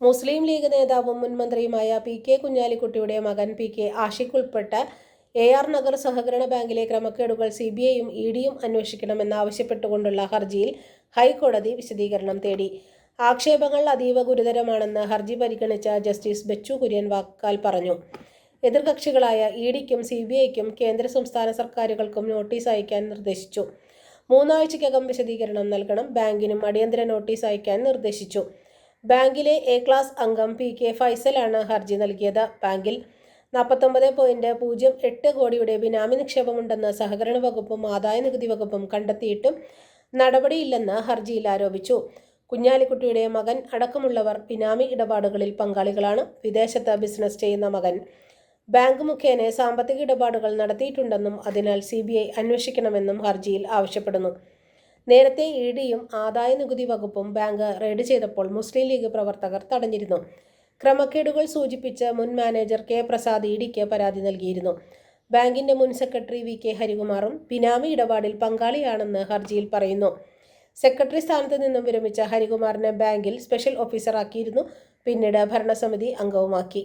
മുസ്ലിം league നേതാവും മുൻ മന്ത്രിയുമായ പി കെ കുഞ്ഞാലിക്കുട്ടിയുടെ മകൻ പി കെ ആഷിഖ് ഉൾപ്പെട്ട എ ആർ നഗർ സഹകരണ ബാങ്കിലെ ക്രമക്കേടുകൾ സി ബി ഐയും ഇ ഡിയും അന്വേഷിക്കണമെന്നാവശ്യപ്പെട്ടുകൊണ്ടുള്ള ഹർജിയിൽ ഹൈക്കോടതി വിശദീകരണം തേടി. ആക്ഷേപങ്ങൾ അതീവ ഗുരുതരമാണെന്ന് ഹർജി പരിഗണിച്ച ജസ്റ്റിസ് ബച്ചു കുര്യൻ വാക്കാൽ പറഞ്ഞു. എതിർകക്ഷികളായ ഇ ഡിക്കും സി ബി ഐക്കും കേന്ദ്ര സംസ്ഥാന സർക്കാരുകൾക്കും നോട്ടീസ് അയക്കാൻ നിർദ്ദേശിച്ചു. മൂന്നാഴ്ചയ്ക്കകം വിശദീകരണം നൽകണം. ബാങ്കിനും അടിയന്തര നോട്ടീസ് അയക്കാൻ നിർദ്ദേശിച്ചു. ബാങ്കിലെ എ ക്ലാസ് അംഗം പി കെ ഫൈസലാണ് ഹർജി നൽകിയത്. ബാങ്കിൽ നാൽപ്പത്തൊമ്പത് പോയിന്റ് പൂജ്യം എട്ട് കോടിയുടെ ബിനാമി നിക്ഷേപമുണ്ടെന്ന് സഹകരണ വകുപ്പും ആദായ നികുതി വകുപ്പും കണ്ടെത്തിയിട്ടും നടപടിയില്ലെന്ന് ഹർജിയിൽ ആരോപിച്ചു. കുഞ്ഞാലിക്കുട്ടിയുടെ മകൻ അടക്കമുള്ളവർ ബിനാമി ഇടപാടുകളിൽ പങ്കാളികളാണ്. വിദേശത്ത് ബിസിനസ് ചെയ്യുന്ന മകൻ ബാങ്ക് മുഖേന സാമ്പത്തിക ഇടപാടുകൾ നടത്തിയിട്ടുണ്ടെന്നും അതിനാൽ സി ബി ഐ അന്വേഷിക്കണമെന്നും ഹർജിയിൽ ആവശ്യപ്പെടുന്നു. നേരത്തെ ഇ ഡിയും ആദായ നികുതി വകുപ്പും ബാങ്ക് റെയ്ഡ് ചെയ്തപ്പോൾ മുസ്ലിം ലീഗ് പ്രവർത്തകർ തടഞ്ഞിരുന്നു. ക്രമക്കേടുകൾ സൂചിപ്പിച്ച് മുൻ മാനേജർ കെ പ്രസാദ് ഇ ഡിക്ക് പരാതി നൽകിയിരുന്നു. ബാങ്കിന്റെ മുൻ സെക്രട്ടറി വി കെ ഹരികുമാറും ബിനാമി ഇടപാടിൽ പങ്കാളിയാണെന്ന് ഹർജിയിൽ പറയുന്നു. സെക്രട്ടറി സ്ഥാനത്ത് നിന്നും വിരമിച്ച ഹരികുമാറിനെ ബാങ്കിൽ സ്പെഷ്യൽ ഓഫീസറാക്കിയിരുന്നു. പിന്നീട് ഭരണസമിതി അംഗവുമാക്കി.